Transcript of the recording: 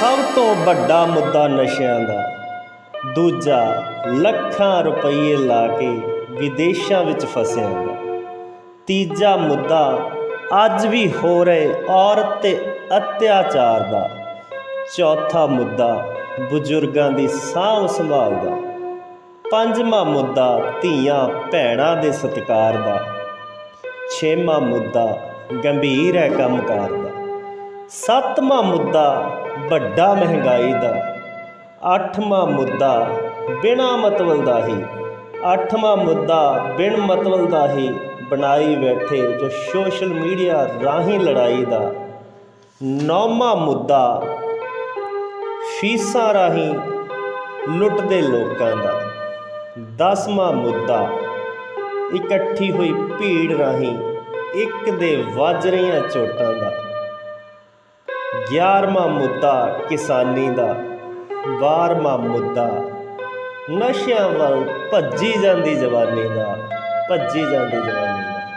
ਸਭ ਤੋਂ ਵੱਡਾ ਮੁੱਦਾ ਨਸ਼ਿਆਂ ਦਾ। ਦੂਜਾ, ਲੱਖਾਂ ਰੁਪਏ ਲਾ ਕੇ ਵਿਦੇਸ਼ਾਂ ਵਿੱਚ ਫਸਿਆਂ ਦਾ। ਤੀਜਾ ਮੁੱਦਾ, ਅੱਜ ਵੀ ਹੋ ਰਹੇ ਔਰਤ ਤੇ ਅਤਿਆਚਾਰ ਦਾ। ਚੌਥਾ ਮੁੱਦਾ, ਬਜ਼ੁਰਗਾਂ ਦੀ ਸਾਂਭ ਸੰਭਾਲ ਦਾ। ਪੰਜਵਾਂ ਮੁੱਦਾ, ਧੀਆਂ ਭੈਣਾਂ ਦੇ ਸਤਿਕਾਰ ਦਾ। ਛੇਵਾਂ ਮੁੱਦਾ, ਗੰਭੀਰ ਹੈ ਕੰਮਕਾਰ ਦਾ। ਸੱਤਵਾਂ ਮੁੱਦਾ ਵੱਡਾ ਮਹਿੰਗਾਈ ਦਾ, ਅੱਠਵਾਂ ਮੁੱਦਾ ਬਿਨਾ ਮਤਲਬ ਦਾ ਹੀ, ਅੱਠਵਾਂ ਮੁੱਦਾ ਬਿਨ ਮਤਲਬ ਦਾ ਹੀ ਬਣਾਈ ਬੈਠੇ ਜੋ ਸੋਸ਼ਲ ਮੀਡੀਆ ਰਾਹੀਂ ਲੜਾਈ ਦਾ, ਨੌਵਾਂ ਮੁੱਦਾ ਫੀਸਾਂ ਰਾਹੀਂ ਲੁੱਟਦੇ ਲੋਕਾਂ ਦਾ, ਦਸਵਾਂ ਮੁੱਦਾ ਇਕੱਠੀ ਹੋਈ ਭੀੜ ਰਾਹੀਂ ਇੱਕ ਦੇ ਵੱਜ ਰਹੀਆਂ ਚੋਟਾਂ ਦਾ। 11ਵਾਂ ਮੁੱਦਾ ਕਿਸਾਨੀ ਦਾ 12ਵਾਂ ਮੁੱਦਾ ਨਸ਼ਿਆਂ ਵੱਲ ਭੱਜੀ ਜਾਂਦੀ ਜਵਾਨੀ ਦਾ, ਭੱਜੀ ਜਾਂਦੀ ਜਵਾਨੀ ਦਾ।